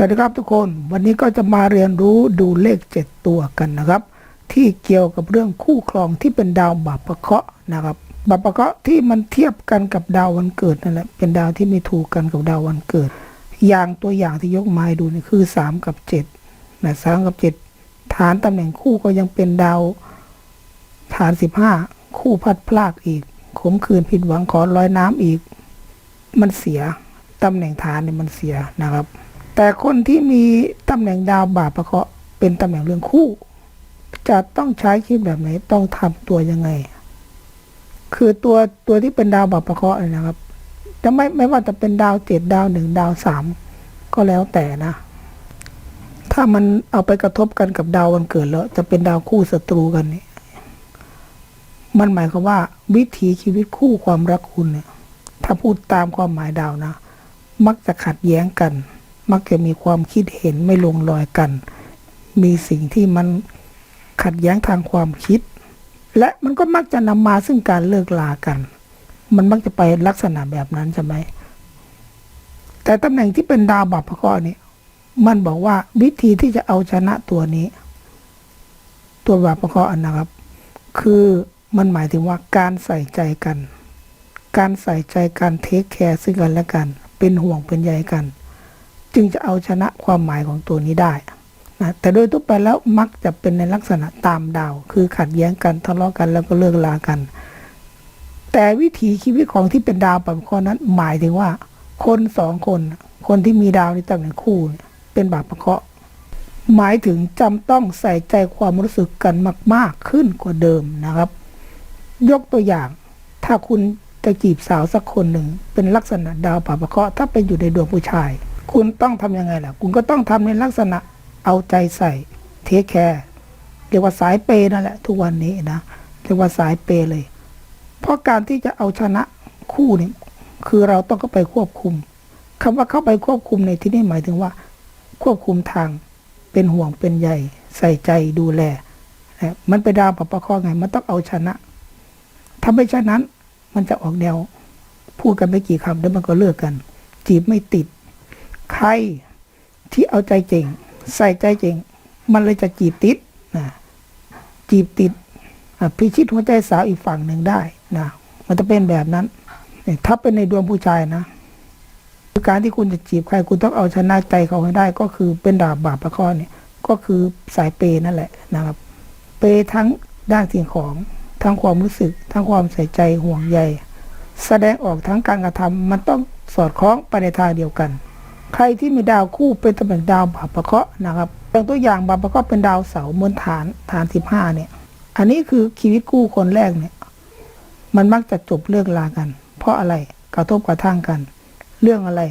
วัสดีครับทุกคนวันนี้ก็จะมาเรียนรู้ดูเลข 7 ตัวกันนะครับ ที่เกี่ยวกับเรื่องคู่ครองที่เป็นดาวบาปะเคาะนะครับบาปะเคาะที่มันเทียบกันกับดาววันเกิดนั่นแหละเป็นดาวที่ไม่ถูกกันกับดาววันเกิด อย่างตัวอย่างที่ยกมาให้ดูนี่คือ 3 กับ7นะสามกับ 7 ฐานตำแหน่งคู่ก็ยังเป็นดาวฐาน 15 คู่พัดพลากอีกขมขืนผิดหวังขอลอยน้ำอีก มันเสียตำแหน่งฐานเนี่ยมันเสียนะครับ แต่คนที่มีตำแหน่งดาวบาปประเคาะเป็นตำแหน่งเรื่องคู่ จะต้องใช้คิดแบบไหนต้องทำตัวยังไง คือตัวตัวที่เป็นดาวบาปประเคาะห์เนี่ยนะครับ จะไม่ไม่ว่าจะเป็นดาวเจ็ดดาวหนึ่งดาวสามก็แล้วแต่นะถ้ามันเอาไปกระทบกันกับดาววันเกิดแล้ว จะเป็นดาวคู่ศัตรูกันนี่มันหมายความว่า วิถีชีวิตคู่ความรักคุณเนี่ย ถ้าพูดตามความหมายดาวนะ มักจะขัดแย้งกัน มักจะมีความคิดเห็นไม่ลงรอยกัน มีสิ่งที่มันขัดแย้งทางความคิด และมันก็มักจะนำมาซึ่งการเลิกลากัน มันมักจะไปลักษณะแบบนั้นใช่ไหมแต่ตำแหน่งที่เป็นดาวบัพพเคราะนี่มันบอกว่าวิธีที่จะเอาชนะตัวนี้ ตัวบัพพะห์อันนะครับ คือมันหมายถึงว่าการใส่ใจกัน การใส่ใจการเทคแคร์ซึ่งกันและกัน เป็นห่วงเป็นใยกัน จึงจะเอาชนะความหมายของตัวนี้ได้นะแต่โดยทั่วไปแล้วมักจะเป็นในลักษณะตามดาว คือขัดแย้งกันทะเลาะกันแล้วก็เลิกลากัน แต่วิถีชีวิตของที่เป็นดาวปับข้อนั้นหมายถึงว่า คนสองคน คนที่มีดาวในตำแหน่งคู่ เป็นบาปประเคาะหมายถึงจำต้องใส่ใจความรู้สึกกันมาก ๆขึ้นกว่าเดิมนะครับ ยกตัวอย่าง ถ้าคุณจะจีบสาวสักคนหนึ่ง เป็นลักษณะดาวป่าประเคาะถ้าเป็นอยู่ในดวงผู้ชาย คุณต้องทำยังไงล่ะ คุณก็ต้องทำในลักษณะเอาใจใส่เทคแคร์เรียกว่าสายเปย์นั่นแหละ ทุกวันนี้นะเรียกว่าสายเปย์เลย เพราะการที่จะเอาชนะคู่นี่คือเราต้องเข้าไปควบคุมคำว่าเข้าไปควบคุมในที่นี้หมายถึงว่า ควบคุมทางเป็นห่วงเป็นใยใส่ใจดูแลนะมันไปดาวปะประข้อไง มันต้องเอาชนะ ถ้าไม่เช่นนั้น มันจะออกแนว พูดกันไม่กี่คำแล้วมันก็เลิกกัน จีบไม่ติด ใครที่เอาใจเก่ง ใส่ใจเก่ง มันเลยจะจีบติดนะจีบติดพิชิตหัวใจสาวอีกฝั่งหนึ่งได้นะมันจะเป็นแบบนั้น ถ้าเป็นในดวงผู้ชายนะการที่คุณจะจีบใคร คุณต้องเอาชนะใจเขาให้ได้ ก็คือเป็นดาบบาปประข้อเนี่ย ก็คือสายเปย์นั่นแหละนะครับ เปย์ทั้งด้านสิ่งของทั้งความรู้สึก ทั้งความใส่ใจห่วงใย แสดงออกทั้งการกระทำมันต้องสอดคล้องไปในทางเดียวกัน ใครที่มีดาวคู่เป็นตำแหน่งดาวบาปปะเคราะห์นะครับอย่างตัวอย่างบาปปะเคราะห์เป็นดาวเสาร์บนฐานฐานสิบห้าเนี่ย อันนี้คือชีวิตคู่คนแรกเนี่ย มันมักจะจบเลิกลากัน เพราะอะไรกระทบกระทั่งกัน เรื่องอะไร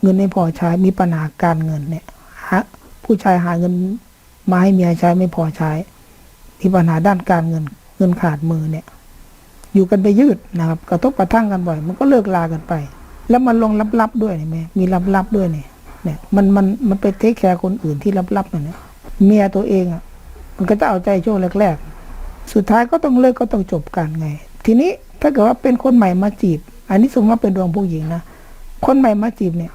เงินไม่พอใช้มีปัญหาการเงินเนี่ยหาผู้ชายหาเงินมาให้เมียใช้ไม่พอใช้มีปัญหาด้านการเงิน เงินขาดมือเนี่ย อยู่กันไปยืดนะครับ กระทบกระทั่งกันบ่อย มันก็เลิกลากันไป แล้วมันลงลับๆด้วยนี่แม่มีลับๆด้วยนี่เนี่ย มันมันมันไปเทคแคร์คนอื่นที่ลับๆเนี่ยเมียตัวเองอะ มันก็จะเอาใจช่วงแรกๆ สุดท้ายก็ต้องเลิกก็ต้องจบกันไง ทีนี้ถ้าเกิดว่าเป็นคนใหม่มาจีบ อันนี้สมมติว่าเป็นดวงผู้หญิงนะ คนใหม่มาจีบเนี่ย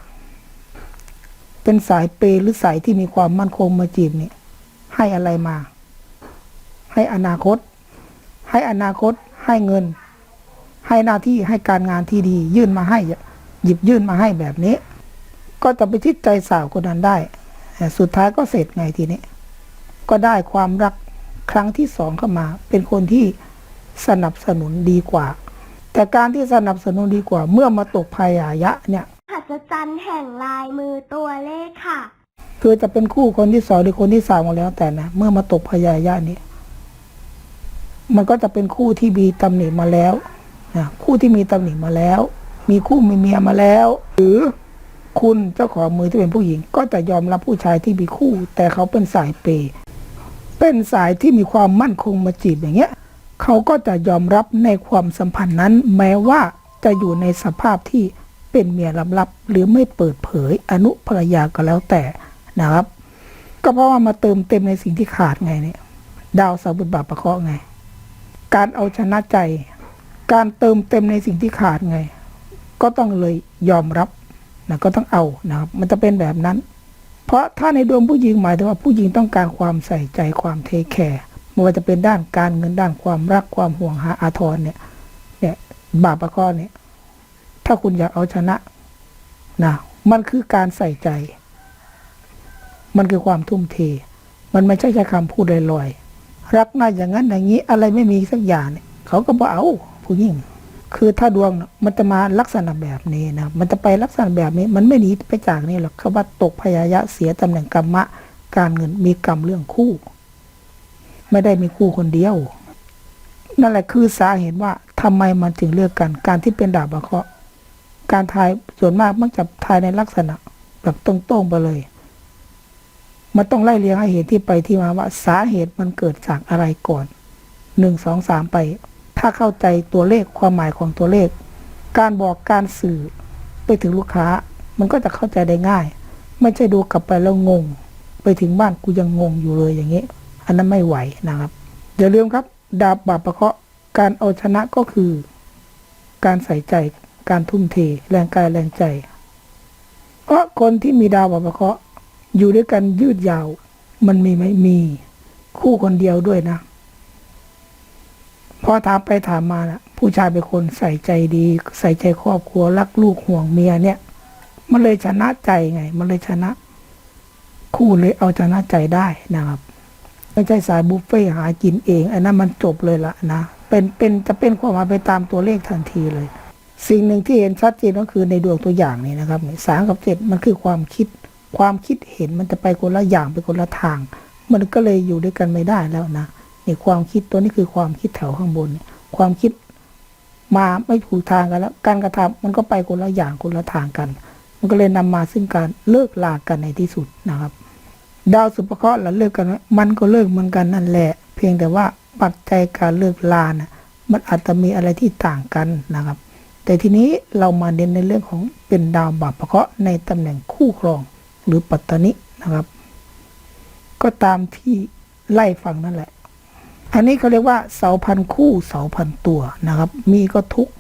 เป็นสายเปย์หรือสายที่มีความมั่นคงมาจีบเนี่ย ให้อะไรมา ให้อนาคต ให้อนาคต ให้เงิน ให้หน้าที่ให้การงานที่ดี ยื่นมาให้ หยิบยื่นมาให้แบบนี้ ก็จะไปชิดใจสาวคนนั้นได้แต่สุดท้ายก็เสร็จไงทีนี้ ก็ได้ความรักครั้งที่สองเข้ามา เป็นคนที่สนับสนุนดีกว่า แต่การที่สนับสนุนดีกว่า เมื่อมาตกพยายะเนี่ยมหัศจรรย์แห่งลายมือตัวเลขค่ะคือจะเป็นคู่คนที่สองหรือคนที่สามก็แล้วแต่นะเมื่อมาตกพยายะนี้ มันก็จะเป็นคู่ที่มีตำหนิมาแล้วนะคู่ที่มีตำหนิมาแล้ว มีคู่มีเมียมาแล้ว หรือคุณเจ้าของมือที่เป็นผู้หญิง ก็จะยอมรับผู้ชายที่มีคู่ แต่เขาเป็นสายเปย์เป็นสายที่มีความมั่นคงมาจีบอย่างเงี้ยเขาก็จะยอมรับในความสัมพันธ์นั้น แม้ว่าจะอยู่ในสภาพที่เป็นเมียลับๆหรือไม่เปิดเผยอนุภรรยาก็แล้วแต่นะครับ ก็เพราะว่ามาเติมเต็มในสิ่งที่ขาดไงเนี่ยดาวเสาบุตรบาปประเคาะไง การเอาชนะใจ การเติมเต็มในสิ่งที่ขาดไง ก็ต้องเลยยอมรับนะก็ต้องเอานะครับ มันจะเป็นแบบนั้น เพราะถ้าในดวงผู้หญิงหมายถึงว่าผู้หญิงต้องการความใส่ใจความเทคแคร์ไม่ว่าจะเป็นด้านการเงินด้านความรักความห่วงหาอาทรเนี่ย เนี่ย บาปประกอเนี่ย ถ้าคุณอยากเอาชนะนะมันคือการใส่ใจ มันคือความทุ่มเท มันไม่ใช่แค่คำพูดลอยๆรักน่าอย่างนั้นอย่างนี้อะไรไม่มีสักอย่างเนี่ยเขาก็บอกเอาผู้หญิง คือถ้าดวงมันจะมาลักษณะแบบนี้นะ มันจะไปลักษณะแบบนี้ มันไม่หนีไปจากนี่หรอกเขาว่าตกพยายะเสียตำแหน่งกรรมะ การเงินมีกรรมเรื่องคู่ ไม่ได้มีคู่คนเดียว นั่นแหละคือสาเหตุว่าทำไมมันถึงเลือกกัน การที่เป็นดาบอะเคราะห์การทายส่วนมากมักจะทายในลักษณะ แบบตรงๆไปเลย มันต้องไล่เรียงให้เหตุที่ไปที่มาว่าสาเหตุมันเกิดจากอะไรก่อนหนึ่งสองสามไป ถ้าเข้าใจตัวเลขความหมายของตัวเลข การบอกการสื่อไปถึงลูกค้า มันก็จะเข้าใจได้ง่าย ไม่ใช่ดูกลับไปแล้วงง ไปถึงบ้านกูยังงงอยู่เลยอย่างนี้ อันนั้นไม่ไหวนะครับอย่าลืมครับ ดาบบาปประเคาะการเอาชนะก็คือ การใส่ใจ การทุ่มเท แรงกายแรงใจเพราะคนที่มีดาวบาปประเคาะอยู่ด้วยกันยืดยาว มันมีไหมมี คู่คนเดียวด้วยนะ อถามไปถามมานะผู้ชายเป็นคนใส่ใจดี ใส่ใจครอบครัวรักลูกห่วงเมียเนี่ย มันเลยชนะใจไง มันเลยชนะ คู่เลยเอาชนะใจได้นะครับไม่ใช่สายบุฟเฟ่หากินเองอันนั้นมันจบเลยละนะเป็นเป็นจะเป็นความหมายไปตามตัวเลขทันทีเลย สิ่งหนึ่งที่เห็นชัดเจนก็คือในดวงตัวอย่างนี้นะครับสามกับเจ็ดมันคือความคิด ความคิดเห็นมันจะไปคนละอย่างไปคนละทาง มันก็เลยอยู่ด้วยกันไม่ได้แล้วนะ นี่ความคิดตัวนี้คือความคิดแถวข้างบน ความคิดมาไม่ถูกทางกันแล้ว การกระทำมันก็ไปคนละอย่างคนละทางกัน มันก็เลยนำมาซึ่งการเลิกลากันในที่สุดนะครับ ดาวสุภเคราะห์หลังเลิกกันมมันก็เลิกเหมือนกันนั่นแหละ เพียงแต่ว่าปัจจัยการเลิกลานะมันอาจจะมีอะไรที่ต่างกันนะครับ แต่ทีนี้เรามาเน้นในเรื่องของเป็นดาวบาปเคราะห์ในตำแหน่งคู่ครองหรือปัตตนินะครับ ก็ตามที่ไล่ฟังนั่นแหละ อันนี้เขาเรียกว่าเสาพันคู่เสาพันตัวนะครับ มีก็ทุกข์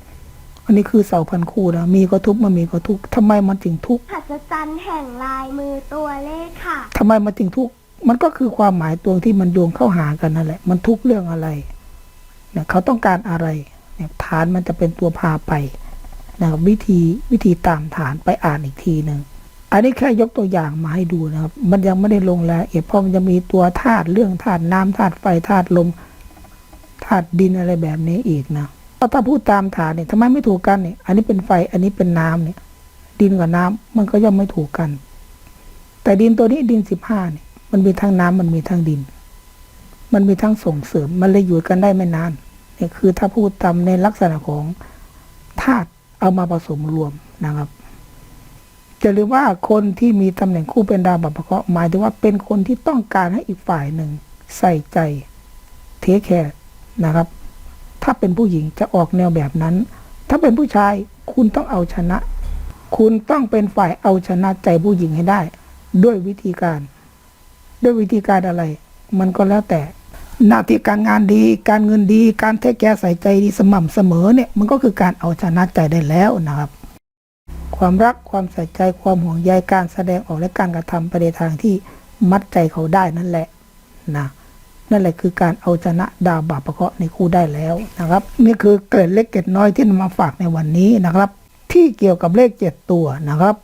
อันนี้คือเสาพันคู่นะมีก็ทุกข์มันมีก็ทุกข์ทำไมมันถึงทุกข์หัศจรรย์แห่งลายมือตัวเลขค่ะทำไมมันถึงทุกข์มันก็คือความหมายตัวที่มันโยงเข้าหากันนั่นแหละ มันทุกข์เรื่องอะไรเนี่ยเขาต้องการอะไรเนี่ยฐานมันจะเป็นตัวพาไปนะครับวิธีวิธีตามฐานไปอ่านอีกทีหนึ่ง อันนี้แค่ยกตัวอย่างมาให้ดูนะครับ มันยังไม่ได้ลงรายละเอียดเพราะมันจะมีตัวธาตุเรื่องธาตุน้ำธาตุไฟธาตุลมธาตุดินอะไรแบบนี้อีกนะเพราะถ้าพูดตามฐานเนี่ยทำไมไม่ถูกกันเนี่ย อันนี้เป็นไฟ อันนี้เป็นน้ำเนี่ย ดินกับน้ำมันก็ย่อมไม่ถูกกัน แต่ดินตัวนี้ดินสิบห้าเนี่ย มันมีทั้งน้ำมันมีทั้งดิน มันมีทั้งส่งเสริม มันเลยอยู่กันได้ไม่นานเนี่ยคือถ้าพูดตามในลักษณะของธาตุเอามาผสมรวมนะครับ จะเรียกว่าคนที่มีตำแหน่งคู่เป็นดาวบัพเคราะห์หมายถึงว่าเป็นคนที่ต้องการให้อีกฝ่ายหนึ่งใส่ใจเทคแคร์นะครับ ถ้าเป็นผู้หญิงจะออกแนวแบบนั้น ถ้าเป็นผู้ชายคุณต้องเอาชนะ คุณต้องเป็นฝ่ายเอาชนะใจผู้หญิงให้ได้ ด้วยวิธีการ ด้วยวิธีการอะไร มันก็แล้วแต่หน้าที่การงานดี การเงินดี การเทคแคร์ใส่ใจดีสม่ำเสมอเนี่ยมันก็คือการเอาชนะใจได้แล้วนะครับ ความรักความใส่ใจความห่วงใยการแสดงออกและการกระทำไปในทางที่มัดใจเขาได้นั่นแหละนะนั่นแหละคือการเอาชนะดาวบาปประเคาะในคู่ได้แล้วนะครับ นี่คือเกร็ดเล็กเกร็ดน้อยที่นำมาฝากในวันนี้นะครับ ที่เกี่ยวกับเลขเจ็ดตัวนะครับ